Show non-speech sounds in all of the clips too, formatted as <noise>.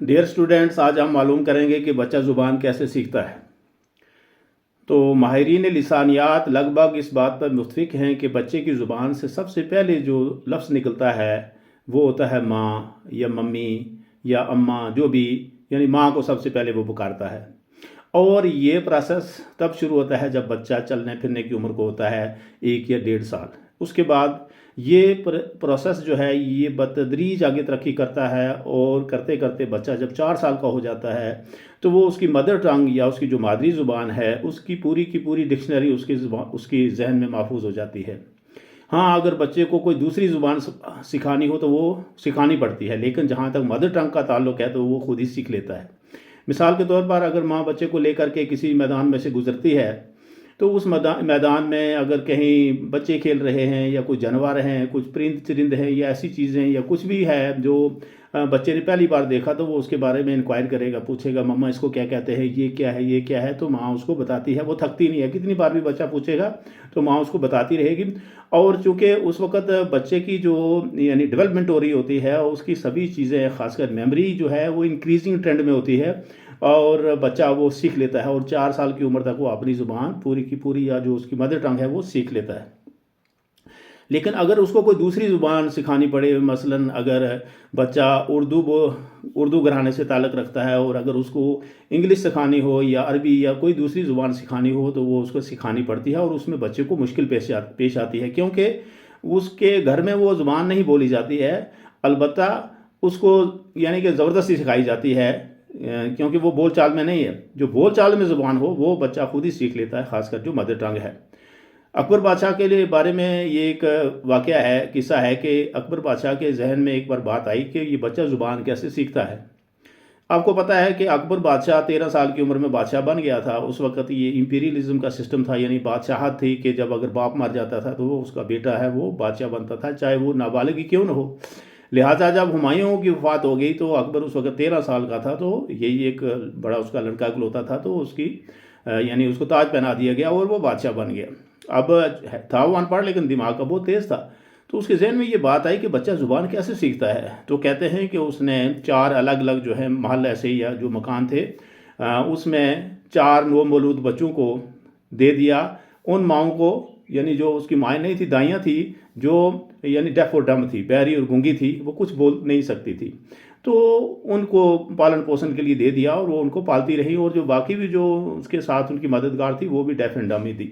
Dear students آج ہم معلوم کریں گے کہ بچہ زبان کیسے سیکھتا ہے۔ تو ماہرین لسانیات لگ بھگ اس بات پر متفق ہیں کہ بچے کی زبان سے سب سے پہلے جو لفظ نکلتا ہے، وہ ہوتا ہے ماں یا ممی یا اماں، جو بھی یعنی ماں کو سب سے پہلے وہ پکارتا ہے۔ اور یہ پروسیس تب شروع ہوتا ہے جب بچہ چلنے پھرنے کی عمر کو ہوتا ہے ایک یا ڈیڑھ سال۔ اس کے بعد یہ پروسیس جو ہے یہ بتدریج آگے ترقی کرتا ہے اور کرتے کرتے بچہ جب چار سال کا ہو جاتا ہے تو وہ اس کی مدر ٹنگ یا اس کی جو مادری زبان ہے اس کی پوری کی پوری ڈکشنری اس کی زبان اس کی ذہن میں محفوظ ہو جاتی ہے۔ ہاں اگر بچے کو کوئی دوسری زبان سکھانی ہو تو وہ سکھانی پڑتی ہے، لیکن جہاں تک مدر ٹنگ کا تعلق ہے تو وہ خود ہی سیکھ لیتا ہے۔ مثال کے طور پر اگر ماں بچے کو لے کر کے کسی میدان میں سے گزرتی ہے تو اس میدان میں اگر کہیں بچے کھیل رہے ہیں یا کچھ جانور ہیں، کچھ پرند چرند ہیں یا ایسی چیزیں یا کچھ بھی ہے جو بچے نے پہلی بار دیکھا تو وہ اس کے بارے میں انکوائر کرے گا، پوچھے گا مما اس کو کیا کہتے ہیں؟ یہ کیا ہے؟ یہ کیا ہے؟ تو ماں اس کو بتاتی ہے، وہ تھکتی نہیں ہے۔ کتنی بار بھی بچہ پوچھے گا تو ماں اس کو بتاتی رہے گی۔ اور چونکہ اس وقت بچے کی جو یعنی ڈیولپمنٹ ہو رہی ہوتی ہے، اس کی سبھی چیزیں، خاص کر میموری جو ہے، وہ انکریزنگ ٹرینڈ میں ہوتی ہے۔ اور بچہ وہ سیکھ لیتا ہے اور چار سال کی عمر تک وہ اپنی زبان پوری کی پوری یا جو اس کی مدر ٹنگ ہے وہ سیکھ لیتا ہے۔ لیکن اگر اس کو کوئی دوسری زبان سکھانی پڑے، مثلا اگر بچہ اردو اردو گھرانے سے تعلق رکھتا ہے اور اگر اس کو انگلش سکھانی ہو یا عربی یا کوئی دوسری زبان سکھانی ہو تو وہ اس کو سکھانی پڑتی ہے اور اس میں بچے کو مشکل پیش پیش آتی ہے۔ کیونکہ اس کے گھر میں وہ زبان نہیں بولی جاتی ہے، البتہ اس کو یعنی کہ زبردستی سکھائی جاتی ہے۔ کیونکہ وہ بول چال میں نہیں ہے۔ جو بول چال میں زبان ہو، وہ بچہ خود ہی سیکھ لیتا ہے، خاص کر جو مدر ٹنگ ہے۔ اکبر بادشاہ کے لیے بارے میں یہ ایک واقعہ ہے، قصہ ہے کہ اکبر بادشاہ کے ذہن میں ایک بار بات آئی کہ یہ بچہ زبان کیسے سیکھتا ہے۔ آپ کو پتہ ہے کہ اکبر بادشاہ تیرہ سال کی عمر میں بادشاہ بن گیا تھا۔ اس وقت یہ امپیریلزم کا سسٹم تھا یعنی بادشاہت تھی کہ جب اگر باپ مر جاتا تھا تو وہ اس کا بیٹا ہے، وہ بادشاہ بنتا تھا، چاہے وہ نابالغ کیوں نہ ہو۔ لہٰذا جب ہمایوں کی وفات ہو گئی تو اکبر اس وقت تیرہ سال کا تھا، تو یہی ایک بڑا اس کا لڑکا کلوتا تھا، تو اس کی یعنی اس کو تاج پہنا دیا گیا اور وہ بادشاہ بن گیا۔ اب تھا وہ ان پڑھ، لیکن دماغ کا بہت تیز تھا۔ تو اس کے ذہن میں یہ بات آئی کہ بچہ زبان کیسے سیکھتا ہے؟ تو کہتے ہیں کہ اس نے چار الگ الگ جو ہے محل ایسے یا جو مکان تھے اس میں چار نو مولود بچوں کو دے دیا۔ ان ماؤں کو یعنی جو اس کی مائیں نہیں تھی، دائیاں تھی، جو یعنی ڈیف اور ڈم تھی بیری اور گنگی تھی، وہ کچھ بول نہیں سکتی تھی۔ تو ان کو پالن پوشن کے لیے دے دیا اور وہ ان کو پالتی رہی اور جو باقی بھی جو اس کے ساتھ ان کی مددگار تھی، وہ بھی ڈیف اینڈ ڈم ہی تھی۔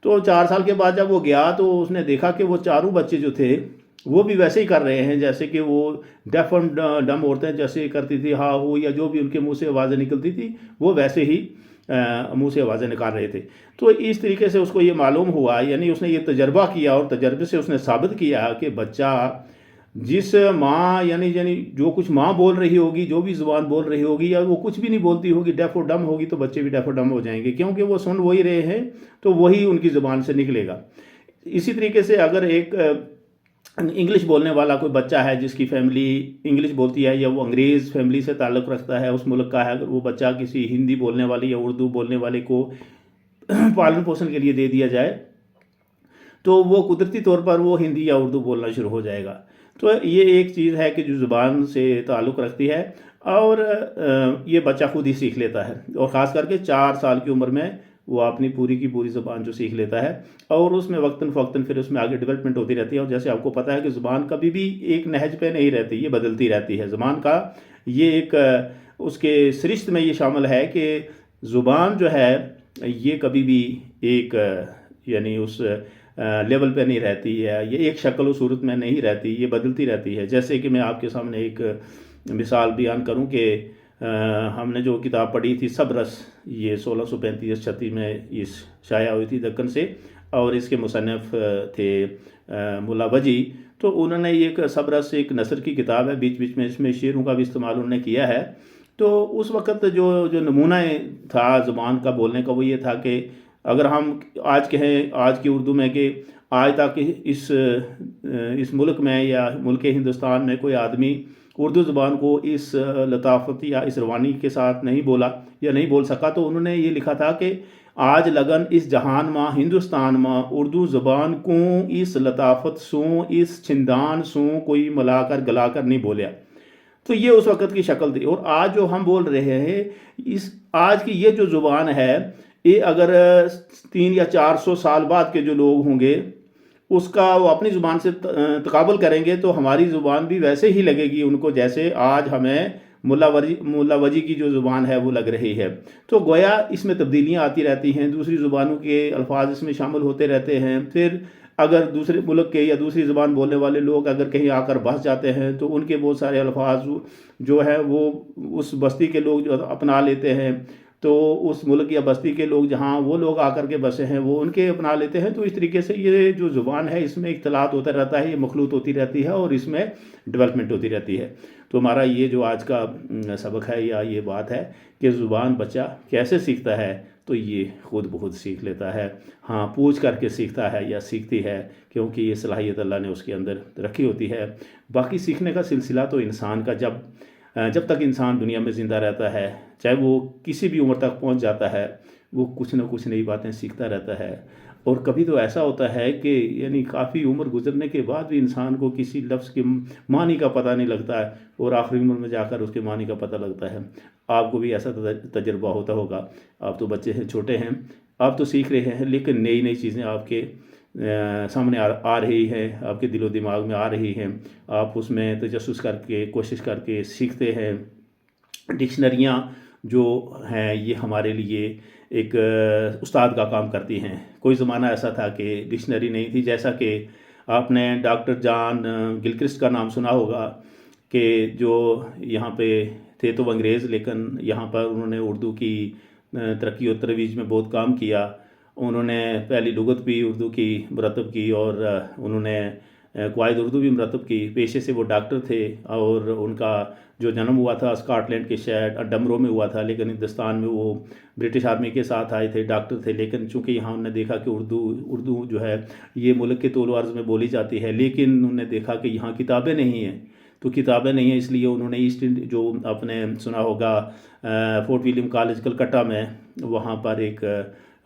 تو چار سال کے بعد جب وہ گیا تو اس نے دیکھا کہ وہ چاروں بچے جو تھے، وہ بھی ویسے ہی کر رہے ہیں، جیسے کہ وہ ڈیف اینڈ ڈم عورتیں جیسے کرتی تھی ہا ہو یا جو بھی ان کے منہ سے آوازیں نکلتی تھی وہ ویسے ہی منہ سے آوازیں نکال رہے تھے۔ تو اس طریقے سے اس کو یہ معلوم ہوا یعنی اس نے یہ تجربہ کیا اور تجربے سے اس نے ثابت کیا کہ بچہ جس ماں یعنی یعنی جو کچھ ماں بول رہی ہوگی، جو بھی زبان بول رہی ہوگی یا وہ کچھ بھی نہیں بولتی ہوگی، ڈیف و ڈم ہوگی، تو بچے بھی ڈیف و ڈم ہو جائیں گے۔ کیونکہ وہ سن وہی رہے ہیں، تو وہی ان کی زبان سے نکلے گا۔ اسی طریقے سے اگر ایک انگلش بولنے والا کوئی بچہ ہے جس کی فیملی انگلش بولتی ہے یا وہ انگریز فیملی سے تعلق رکھتا ہے، اس ملک کا ہے، اگر وہ بچہ کسی ہندی بولنے والی یا اردو بولنے والے کو <clears throat> پالن پوشن کے لیے دے دیا جائے، تو وہ قدرتی طور پر وہ ہندی یا اردو بولنا شروع ہو جائے گا۔ تو یہ ایک چیز ہے کہ جو زبان سے تعلق رکھتی ہے اور یہ بچہ خود ہی سیکھ لیتا ہے۔ اور خاص کر کے چار سال کی عمر میں وہ اپنی پوری کی پوری زبان جو سیکھ لیتا ہے اور اس میں وقتاً فوقتاً پھر اس میں آگے ڈیولپمنٹ ہوتی رہتی ہے اور جیسے آپ کو پتہ ہے کہ زبان کبھی بھی ایک نہج پہ نہیں رہتی، یہ بدلتی رہتی ہے۔ زبان کا یہ ایک، اس کے سرشت میں یہ شامل ہے کہ زبان جو ہے، یہ کبھی بھی ایک یعنی اس لیول پہ نہیں رہتی ہے یہ ایک شکل و صورت میں نہیں رہتی، یہ بدلتی رہتی ہے۔ جیسے کہ میں آپ کے سامنے ایک مثال بیان کروں کہ ہم نے جو کتاب پڑھی تھی صبرس یہ سولہ سو پینتیس چھتیس میں اس شائع ہوئی تھی دکن سے، اور اس کے مصنف تھے ملا وجی۔ تو انہوں نے ایک صبرس ایک نثر کی کتاب ہے، بیچ بیچ میں اس میں شعروں کا بھی استعمال انہوں نے کیا ہے۔ تو اس وقت جو جو نمونہ تھا زبان کا بولنے کا، وہ یہ تھا کہ اگر ہم آج کہیں، آج کی اردو میں کہ آج تک اس اس ملک میں یا ملک ہندوستان میں کوئی آدمی اردو زبان کو اس لطافت یا اس روانی کے ساتھ نہیں بولا یا نہیں بول سکا تو انہوں نے یہ لکھا تھا کہ آج لگن اس جہان ماں، ہندوستان ماں، اردو زبان کو اس لطافت سوں، اس چھندان سوں کوئی ملا کر گلا کر نہیں بولیا۔ تو یہ اس وقت کی شکل تھی اور آج جو ہم بول رہے ہیں، اس آج کی یہ جو زبان ہے، یہ اگر تین یا چار سو سال بعد کے جو لوگ ہوں گے اس کا وہ اپنی زبان سے تقابل کریں گے تو ہماری زبان بھی ویسے ہی لگے گی ان کو جیسے آج ہمیں ملا وجی ملا وجی کی جو زبان ہے وہ لگ رہی ہے۔ تو گویا اس میں تبدیلیاں آتی رہتی ہیں، دوسری زبانوں کے الفاظ اس میں شامل ہوتے رہتے ہیں۔ پھر اگر دوسرے ملک کے یا دوسری زبان بولنے والے لوگ اگر کہیں آ کر بس جاتے ہیں تو ان کے بہت سارے الفاظ جو ہے وہ اس بستی کے لوگ جو اپنا لیتے ہیں۔ تو اس ملک یا بستی کے لوگ جہاں وہ لوگ آ کر کے بسے ہیں، وہ ان کے اپنا لیتے ہیں۔ تو اس طریقے سے یہ جو زبان ہے، اس میں اختلاط ہوتا رہتا ہے، یہ مخلوط ہوتی رہتی ہے اور اس میں ڈیولپمنٹ ہوتی رہتی ہے۔ تو ہمارا یہ جو آج کا سبق ہے یا یہ بات ہے کہ زبان بچہ کیسے سیکھتا ہے، تو یہ خود بخود سیکھ لیتا ہے۔ ہاں پوچھ کر کے سیکھتا ہے یا سیکھتی ہے، کیونکہ یہ صلاحیت اللہ نے اس کے اندر رکھی ہوتی ہے۔ باقی سیکھنے کا سلسلہ تو انسان کا، جب جب تک انسان دنیا میں زندہ رہتا ہے، چاہے وہ کسی بھی عمر تک پہنچ جاتا ہے، وہ کچھ نہ کچھ نئی باتیں سیکھتا رہتا ہے۔ اور کبھی تو ایسا ہوتا ہے کہ یعنی کافی عمر گزرنے کے بعد بھی انسان کو کسی لفظ کے معنی کا پتہ نہیں لگتا ہے اور آخری عمر میں جا کر اس کے معنی کا پتہ لگتا ہے۔ آپ کو بھی ایسا تجربہ ہوتا ہوگا۔ آپ تو بچے ہیں، چھوٹے ہیں، آپ تو سیکھ رہے ہیں، لیکن نئی نئی چیزیں آپ کے سامنے آ رہی ہے، آپ کے دل و دماغ میں آ رہی ہیں آپ اس میں تجسس کر کے، کوشش کر کے سیکھتے ہیں۔ ڈکشنریاں جو ہیں، یہ ہمارے لیے ایک استاد کا کام کرتی ہیں۔ کوئی زمانہ ایسا تھا کہ ڈکشنری نہیں تھی، جیسا کہ آپ نے ڈاکٹر جان گلکرسٹ کا نام سنا ہوگا کہ جو یہاں پہ تھے تو انگریز، لیکن یہاں پر انہوں نے اردو کی ترقی و ترویج میں بہت کام کیا۔ انہوں نے پہلی لغت بھی اردو کی مرتب کی اور انہوں نے قواعد اردو بھی مرتب کی۔ پیشے سے وہ ڈاکٹر تھے اور ان کا جو جنم ہوا تھا اسکاٹ لینڈ کے شہر ڈمرو میں ہوا تھا، لیکن ہندوستان میں وہ برٹش آرمی کے ساتھ آئے تھے، ڈاکٹر تھے۔ لیکن چونکہ یہاں انہوں نے دیکھا کہ اردو اردو جو ہے یہ ملک کے طول و عرض میں بولی جاتی ہے، لیکن انہوں نے دیکھا کہ یہاں کتابیں نہیں ہیں۔ تو کتابیں نہیں ہیں، اس لیے انہوں نے ایسٹ جو آپ نے سنا ہوگا فورٹ ولیم کالج کلکتہ میں وہاں پر ایک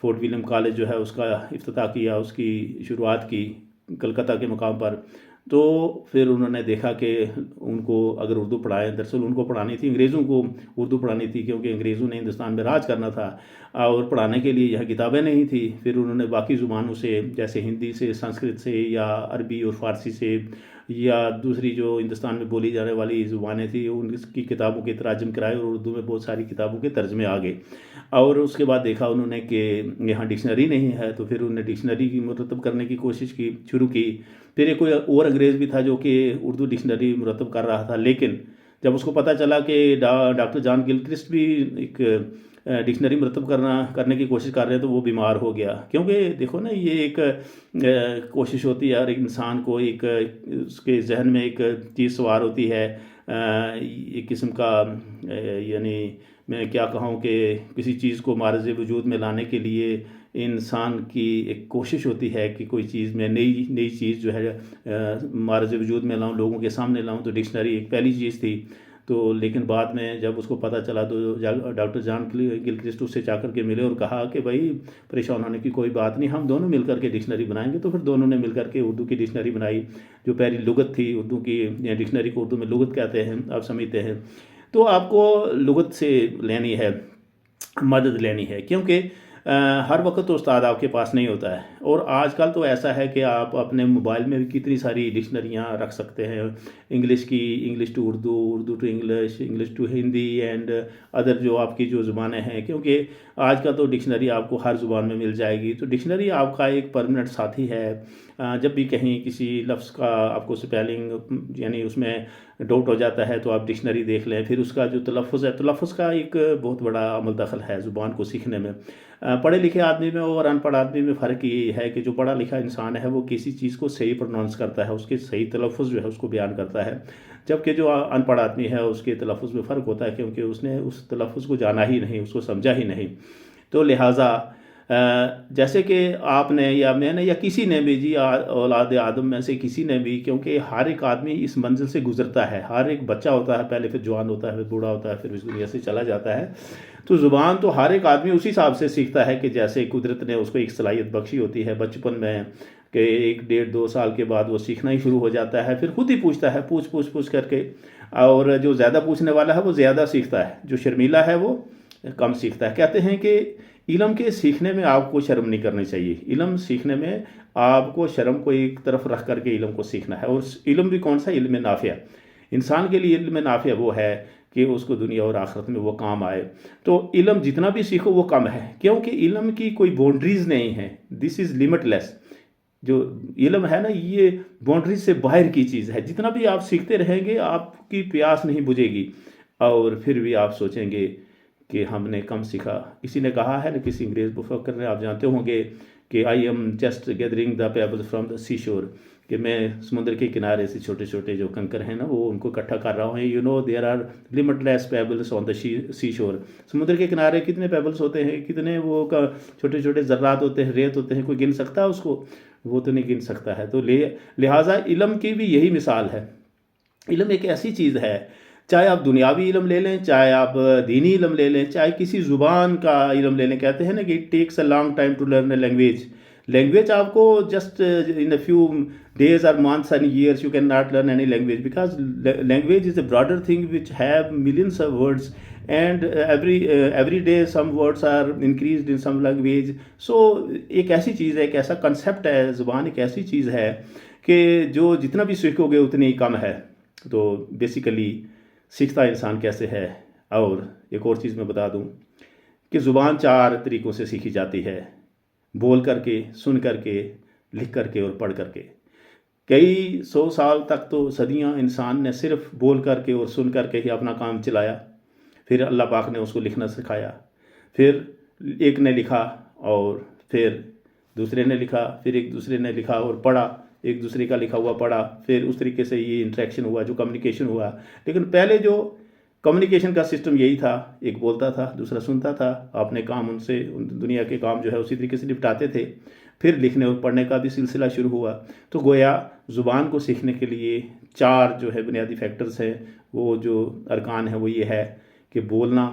فورٹ ولیم کالج جو ہے اس کا افتتاح کیا، اس کی شروعات کی کلکتہ کے مقام پر۔ تو پھر انہوں نے دیکھا کہ ان کو اگر اردو پڑھائیں، دراصل ان کو پڑھانی تھی، انگریزوں کو اردو پڑھانی تھی کیونکہ انگریزوں نے ہندوستان میں راج کرنا تھا اور پڑھانے کے لیے یہاں کتابیں نہیں تھی پھر انہوں نے باقی زبانوں سے، جیسے ہندی سے، سنسکرت سے یا عربی اور فارسی سے یا دوسری جو ہندوستان میں بولی جانے والی زبانیں تھیں، ان کی کتابوں کے تراجم کرائے اور اردو میں بہت ساری کتابوں کے ترجمے آ گئے۔ اور اس کے بعد دیکھا انہوں نے کہ یہاں ڈکشنری نہیں ہے، تو پھر انہوں نے ڈکشنری کی مرتب کرنے کی کوشش کی، شروع کی۔ پھر ایک کوئی اور انگریز بھی تھا جو کہ اردو ڈکشنری مرتب کر رہا تھا، لیکن جب اس کو پتہ چلا کہ ڈاکٹر جان گلکرسٹ بھی ایک ڈکشنری مرتب کرنا، کرنے کی کوشش کر رہے ہیں تو وہ بیمار ہو گیا۔ کیونکہ دیکھو نا، یہ ایک کوشش ہوتی ہے اور ایک انسان کو ایک، اس کے ذہن میں ایک چیز سوار ہوتی ہے۔ ایک قسم کا یعنی میں کیا کہوں کہ کسی چیز کو مارض وجود میں لانے کے لیے انسان کی ایک کوشش ہوتی ہے کہ کوئی چیز میں نئی نئی چیز جو ہے مارض وجود میں لاؤں، لوگوں کے سامنے لاؤں۔ تو ڈکشنری ایک پہلی چیز تھی۔ تو لیکن بعد میں جب اس کو پتہ چلا تو ڈاکٹر جان گلکرسٹ اس سے جا کر کے ملے اور کہا کہ بھائی پریشان ہونے کی کوئی بات نہیں، ہم دونوں مل کر کے ڈکشنری بنائیں گے۔ تو پھر دونوں نے مل کر کے اردو کی ڈکشنری بنائی، جو پہلی لغت تھی اردو کی یعنی ڈکشنری کو اردو میں لغت کہتے ہیں، آپ سمجھتے ہیں۔ تو آپ کو لغت سے لینی ہے، مدد لینی ہے، کیونکہ ہر وقت تو استاد آپ کے پاس نہیں ہوتا ہے۔ اور آج کل تو ایسا ہے کہ آپ اپنے موبائل میں بھی کتنی ساری ڈکشنریاں رکھ سکتے ہیں۔ انگلش کی، English to Urdu Urdu to English English to Hindi and other جو آپ کی جو زبانیں ہیں۔ کیونکہ آج کل تو ڈکشنری آپ کو ہر زبان میں مل جائے گی۔ تو ڈکشنری آپ کا ایک پرمنٹ ساتھی ہے۔ جب بھی کہیں کسی لفظ کا آپ کو سپیلنگ یعنی اس میں ڈاؤٹ ہو جاتا ہے تو آپ ڈکشنری دیکھ لیں۔ پھر اس کا جو تلفظ ہے، تلفظ کا ایک بہت بڑا عمل دخل ہے زبان کو سیکھنے میں۔ پڑھے لکھے آدمی میں اور ان پڑھ آدمی میں فرق یہ ہے کہ جو پڑھا لکھا انسان ہے وہ کسی چیز کو صحیح پروناؤنس کرتا ہے، اس کے صحیح تلفظ جو ہے اس کو بیان کرتا ہے۔ جبکہ جو ان پڑھ آدمی ہے اس کے تلفظ میں فرق ہوتا ہے کیونکہ اس نے اس تلفظ کو جانا ہی نہیں، اس کو سمجھا ہی نہیں۔ تو لہٰذا جیسے کہ آپ نے یا میں نے یا کسی نے بھی جی اولاد آدم میں سے کسی نے بھی، کیونکہ ہر ایک آدمی اس منزل سے گزرتا ہے۔ ہر ایک بچہ ہوتا ہے، پہلے پھر جوان ہوتا ہے، پھر بوڑھا ہوتا ہے، پھر اس دنیا سے چلا جاتا ہے۔ تو زبان تو ہر ایک آدمی اسی حساب سے سیکھتا ہے کہ جیسے قدرت نے اس کو ایک صلاحیت بخشی ہوتی ہے بچپن میں کہ ایک ڈیڑھ دو سال کے بعد وہ سیکھنا ہی شروع ہو جاتا ہے، پھر خود ہی پوچھتا ہے، پوچھ پوچھ پوچھ کر کے اور جو زیادہ پوچھنے والا ہے وہ زیادہ سیکھتا ہے، جو شرمیلا ہے وہ کم سیکھتا ہے۔ کہتے ہیں کہ علم کے سیکھنے میں آپ کو شرم نہیں کرنی چاہیے۔ علم سیکھنے میں آپ کو شرم کو ایک طرف رکھ کر کے علم کو سیکھنا ہے۔ اور علم بھی کون سا؟ علم نافیہ انسان کے لیے علم نافیہ وہ ہے کہ اس کو دنیا اور آخرت میں وہ کام آئے۔ تو علم جتنا بھی سیکھو وہ کم ہے، کیونکہ علم کی کوئی بونڈریز نہیں ہے۔ دس از لمٹ لیس جو علم ہے نا، یہ بونڈریز سے باہر کی چیز ہے۔ جتنا بھی آپ سیکھتے رہیں گے، آپ کی پیاس نہیں بجھے گی۔ اور پھر بھی آپ سوچیں گے کہ ہم نے کم سیکھا۔ کسی نے کہا ہے نا، کسی انگریز بفکر نے، آپ جانتے ہوں گے کہ I am just gathering the pebble from the sea shore کہ میں سمندر کے کنارے سے چھوٹے چھوٹے جو کنکر ہیں نا، وہ ان کو اکٹھا کر رہا ہوں۔ You know there are limitless pebbles on the sea shore سمندر کے کنارے کتنے پیبلس ہوتے ہیں، کتنے وہ چھوٹے چھوٹے ذرات ہوتے ہیں، ریت ہوتے ہیں، کوئی گن سکتا ہے اس کو؟ وہ تو نہیں گن سکتا ہے۔ تو لہٰذا علم کی بھی یہی مثال ہے۔ علم ایک ایسی چیز ہے، چاہے آپ دنیاوی علم لے لیں، چاہے آپ دینی علم لے لیں، چاہے کسی زبان کا علم لے لیں۔ کہتے ہیں نا کہ it takes a long time to learn a language language آپ کو just in a few days or months and years you can not learn any language because language is a broader thing which have millions of words and every every day some words are increased in some language so ایک ایسی چیز ہے ایک ایسا concept ہے زبان ایک ایسی چیز ہے کہ جو جتنا بھی سیکھو گے اتنی ہی کم ہے تو بیسیکلی سیکھتا انسان کیسے ہے اور ایک اور چیز میں بتا دوں کہ زبان چار طریقوں سے سیکھی جاتی ہے بول کر کے، سن کر کے، لکھ کر کے اور پڑھ کر کے۔ کئی سو سال تک تو صدیاں انسان نے صرف بول کر کے اور سن کر کے ہی اپنا کام چلایا۔ پھر اللہ پاک نے اس کو لکھنا سکھایا۔ پھر ایک نے لکھا اور پھر دوسرے نے لکھا، پھر ایک دوسرے نے لکھا اور پڑھا۔ ایک دوسرے کا لکھا ہوا پڑھا۔ پھر اس طریقے سے یہ انٹریکشن ہوا جو کمیونیکیشن ہوا۔ لیکن پہلے جو کمیونیکیشن کا سسٹم یہی تھا، ایک بولتا تھا، دوسرا سنتا تھا اپنے کام ان سے دنیا کے کام جو ہے اسی طریقے سے نپٹاتے تھے۔ پھر لکھنے اور پڑھنے کا بھی سلسلہ شروع ہوا۔ تو گویا زبان کو سیکھنے کے لیے چار جو ہے بنیادی فیکٹرز ہیں۔ وہ جو ارکان ہیں، وہ یہ ہے کہ بولنا،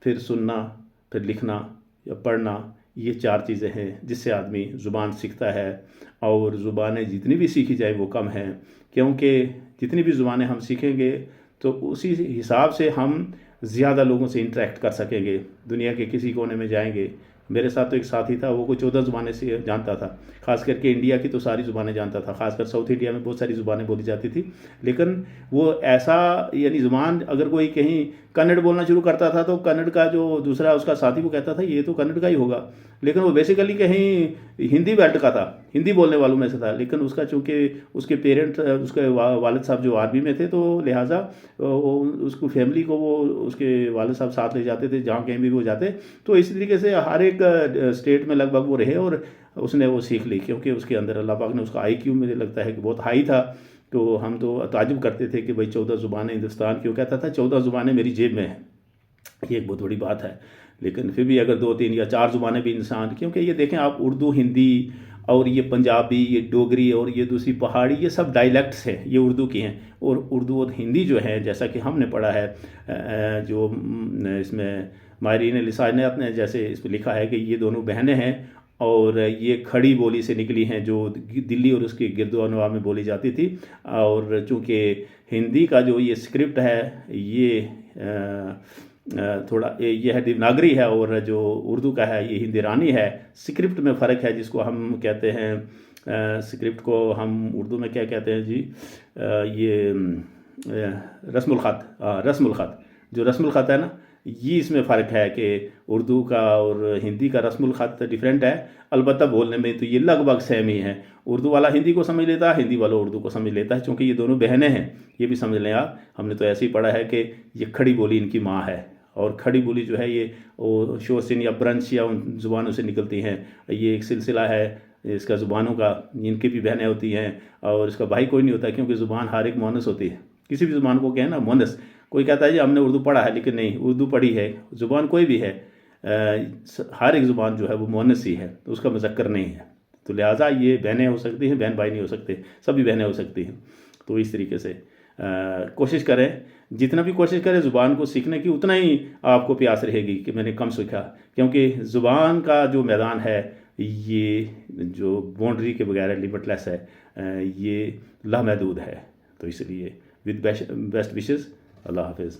پھر سننا، پھر لکھنا یا پڑھنا، یہ چار چیزیں ہیں جس سے آدمی زبان سیکھتا ہے۔ اور زبانیں جتنی بھی سیکھی جائیں وہ کم ہیں۔ کیونکہ جتنی بھی زبانیں ہم سیکھیں گے تو اسی حساب سے ہم زیادہ لوگوں سے انٹریکٹ کر سکیں گے، دنیا کے کسی کونے میں جائیں گے۔ میرے ساتھ تو ایک ساتھی تھا، وہ کوئی چودہ زبانیں سے جانتا تھا۔ خاص کر کے انڈیا کی تو ساری زبانیں جانتا تھا۔ خاص کر ساؤتھ انڈیا میں بہت ساری زبانیں بولی جاتی تھی۔ لیکن وہ ایسا یعنی زبان اگر کوئی کہیں کنڑ بولنا شروع کرتا تھا تو کنڑ کا جو دوسرا اس کا ساتھی وہ کہتا تھا، یہ تو کنڑ کا ہی ہوگا۔ لیکن وہ بیسیکلی کہیں ہندی بیلٹ کا تھا، ہندی بولنے والوں میں سے تھا، لیکن اس کا چونکہ اس کے پیرنٹ اس کے والد صاحب جو آرمی میں تھے تو لہٰذا اس کو فیملی کو وہ اس کے والد صاحب ساتھ لے جاتے تھے، جہاں کہیں بھی وہ جاتے۔ تو اسی طریقے سے ہر ایک اسٹیٹ میں لگ بھگ وہ رہے اور اس نے وہ سیکھ لی۔ کیونکہ اس کے اندر اللہ پاک نے اس کا آئی کیو مجھے لگتا ہے کہ بہت ہائی تھا۔ تو ہم تو تعجب کرتے تھے کہ بھائی چودہ زبانیں ہندوستان کیوں کہتا تھا؟ چودہ زبانیں میری جیب میں ہیں۔ یہ ایک بہت بڑی بات ہے۔ لیکن پھر بھی اگر دو تین یا چار زبانیں بھی انسان، کیونکہ یہ دیکھیں آپ اردو، ہندی اور یہ پنجابی، یہ ڈوگری اور یہ دوسری پہاڑی، یہ سب ڈائلیکٹس ہیں، یہ اردو کی ہیں۔ اور اردو اور ہندی جو ہے جیسا کہ ہم نے پڑھا ہے جو اس میں ماہرین لسانیات نے جیسے اس پہ لکھا ہے کہ یہ دونوں بہنیں ہیں اور یہ کھڑی بولی سے نکلی ہیں، جو دلی اور اس کے گرد و نواح میں بولی جاتی تھی۔ اور چونکہ ہندی کا جو یہ اسکرپٹ ہے، یہ تھوڑا یہ ہے دیوناگری ہے اور جو اردو کا ہے، یہ ہندی رانی ہے۔ سکرپٹ میں فرق ہے جس کو ہم کہتے ہیں۔ سکرپٹ کو ہم اردو میں کیا کہتے ہیں جی؟ یہ رسم الخط۔ رسم الخط۔ جو رسم الخط ہے نا، یہ اس میں فرق ہے کہ اردو کا اور ہندی کا رسم الخط ڈیفرنٹ ہے۔ البتہ بولنے میں تو یہ لگ بھگ سیم ہی ہے۔ اردو والا ہندی کو سمجھ لیتا ہے ہندی والا اردو کو سمجھ لیتا ہے، چونکہ یہ دونوں بہنیں ہیں۔ یہ بھی سمجھ لیں آپ۔ ہم نے تو ایسے ہی پڑھا ہے کہ یہ کھڑی بولی ان کی ماں ہے۔ اور کھڑی بولی جو ہے یہ شورسن یا برنچ یا ان زبانوں سے نکلتی ہیں۔ یہ ایک سلسلہ ہے، اس کا زبانوں کا، ان کی بھی بہنیں ہوتی ہیں اور اس کا بھائی کوئی نہیں ہوتا کیونکہ زبان ہر ایک مونس ہوتی ہے۔ کسی بھی زبان کو کہیں نا، مونس۔ کوئی کہتا ہے جی ہم نے اردو پڑھا ہے لیکن نہیں، اردو پڑھی ہے، زبان کوئی بھی ہے ہر ایک زبان جو ہے وہ مونس ہی ہے، تو اس کا مذکر نہیں ہے۔ تو لہٰذا یہ بہنیں ہو سکتی ہیں، بہن بھائی نہیں ہو سکتے، سبھی بہنیں ہو سکتی ہیں۔ تو اس طریقے سے کوشش کریں۔ جتنا بھی کوشش کریں زبان کو سیکھنے کی، اتنا ہی آپ کو پیاس رہے گی کہ میں نے کم سیکھا۔ کیونکہ زبان کا جو میدان ہے، یہ جو باؤنڈری کے بغیر لمٹ لیس ہے یہ لامحدود ہے۔ تو اس لیے وتھ بیسٹ وشز اللہ حافظ۔